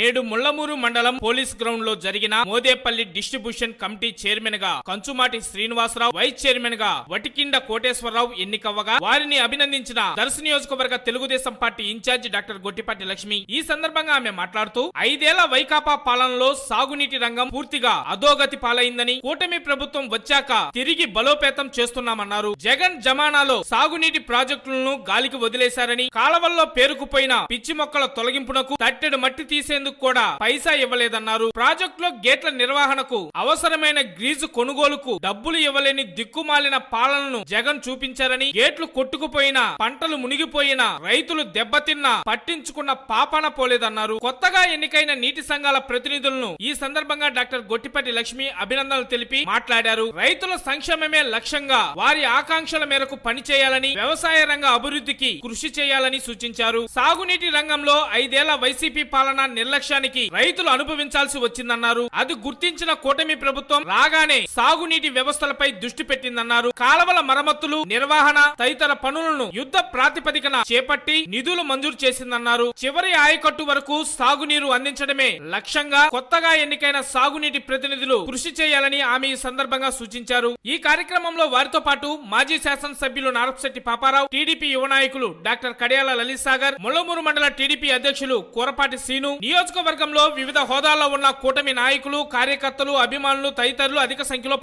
నేడు ముళ్ళమూరు మండలం పోలీస్ గ్రౌండ్లో జరిగిన మోదేపల్లి డిస్ట్రిబ్యూషన్ కమిటీ చైర్మన్గా కంచుమాటి శ్రీనివాసరావు వైస్ చైర్మన్గా వటికిండ కోటేశ్వరరావు ఎన్నికవ్వగా వారిని అభినందించిన దర్శ నియోజకవర్గ Telugu Desam party incharge doctor Gottipati Lakshmi. ఈ సందర్భంగా ఆమె మాట్లాడుతూ ఐదేళ్ళ వైకాపా పాలనలో సాగునీటి రంగం పూర్తిగా అధోగతి పాలైందని కూటమి ప్రభుత్వం వచ్చాక తిరిగి బలోపేతం చేస్తున్నామన్నారు. జగన్ జమానాలో సాగునీటి ప్రాజెక్టులను గాలికి వదిలేశారని కాలవల్లో పేరుకుపోయిన పిచ్చి మొక్కల తొలగింపునకు తట్టెడు మట్టి తీసేందుకు కూడా పైసా ఇవ్వలేదన్నారు. ప్రాజెక్టులో గేట్ల నిర్వహణకు అవసరమైన గ్రీజు కొనుగోలుకు డబ్బులు ఇవ్వలేని దిక్కుమాలిన పాలనను జగన్ చూపించారని గేట్లు కొట్టుకుపోయిన పంటలు మునిగిపోయిన రైతులు దెబ్బతిన్న పట్టించుకున్న పాపన పోలేదన్నారు. కొత్తగా ఎన్నికైన నీటి సంఘాల ప్రతినిధులను ఈ సందర్భంగా డాక్టర్ గొట్టిపట్టి లక్ష్మి అభినందనలు తెలిపి మాట్లాడారు. రైతుల సంక్షేమమే లక్ష్యంగా వారి ఆకాంక్షల మేరకు పనిచేయాలని వ్యవసాయ రంగ అభివృద్ధికి కృషి చేయాలని సూచించారు. సాగునీటి రంగంలో ఐదేళ్ళ వైసీపీ పాలన నిర్లక్ష్యానికి రైతులు అనుభవించాల్సి వచ్చిందన్నారు. అది గుర్తించిన కూటమి ప్రభుత్వం రాగానే సాగునీటి వ్యవస్థలపై దృష్టి పెట్టిందన్నారు. కాలవల మరమ్మతులు నిర్వహణ తదితర పనులను యుద్ధ ప్రాతిపదికన చేపట్టి నిధులు మంజూరు చేసిందన్నారు. చివరి ఆయకట్టు వరకు సాగునీరు అందించడమే లక్ష్యంగా కొత్తగా ఎన్నికైన సాగునీటి ప్రతినిధులు కృషి చేయాలని ఆమె ఈ సందర్భంగా సూచించారు. ఈ కార్యక్రమంలో వారితో పాటు మాజీ శాసనసభ్యులు నారపశెట్టి పాపారావు టీడీపీ యువ నాయకులు డాక్టర్ కడియాల లలిత్ సాగర్ ముల్లమూరు మండల టీడీపీ అధ్యక్షులు కూరపాటి సీను నియోజకవర్గంలో వివిధ హోదాల్లో ఉన్న కూటమి నాయకులు కార్యకర్తలు అభిమానులు తదితరులు అధిక సంఖ్యలో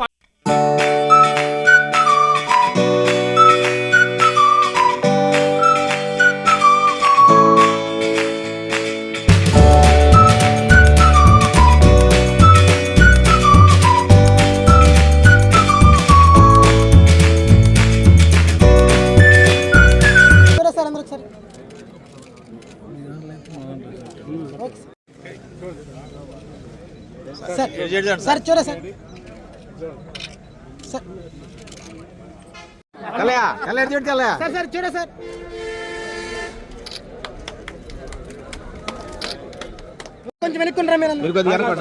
సార్ సార్. చూడ సార్. కలయా కలయా చూడు కలయా? సార్ సార్ చూడ సార్. కొంచెం వెనుక్కున్నారా మీరు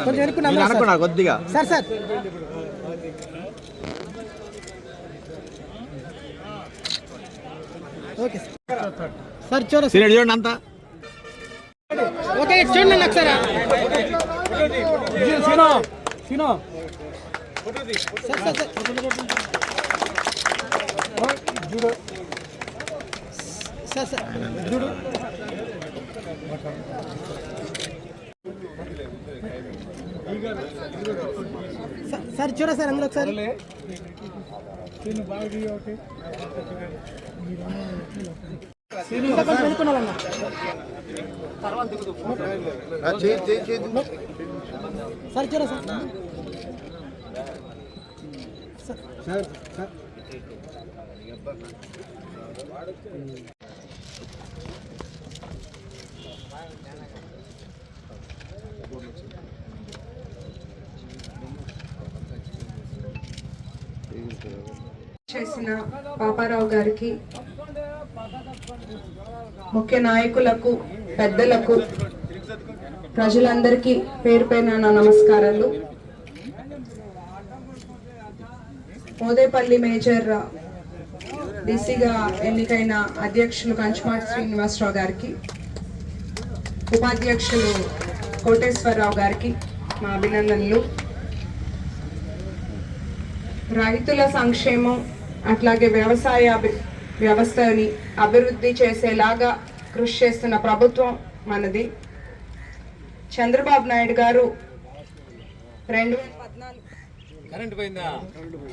కొంచెం వెనుక్కున్నా మీరు అనుకున్నారు కొద్దిగా. Sir sir. Okay sir. Sir చూడ సార్. చూడండి అంతా. ఓకే చూడండి ఒకసారి sir sir sir sir sir చూడు సార్- సార్ చూడ సార్ అందరూ ఒకసారి ఇంకా కొంచెం వెనుక్కున్నారన్న సార్ చూడ సార్. Sir sir. చేసిన పాపారావు గారికి ముఖ్య నాయకులకు పెద్దలకు ప్రజలందరికీ పేరు పైన నా నమస్కారాలు. మోదేపల్లి మేజర్ డీసీగా ఎన్నికైన అధ్యక్షులు కంచుమాటి శ్రీనివాసరావు గారికి ఉపాధ్యక్షులు కోటేశ్వరరావు గారికి మా అభినందనలు. రైతుల సంక్షేమం అట్లాగే వ్యవసాయ వ్యవస్థని అభివృద్ధి చేసేలాగా కృషి చేస్తున్న ప్రభుత్వం మనది. చంద్రబాబు నాయుడు గారు రెండు వేల పద్నాలుగు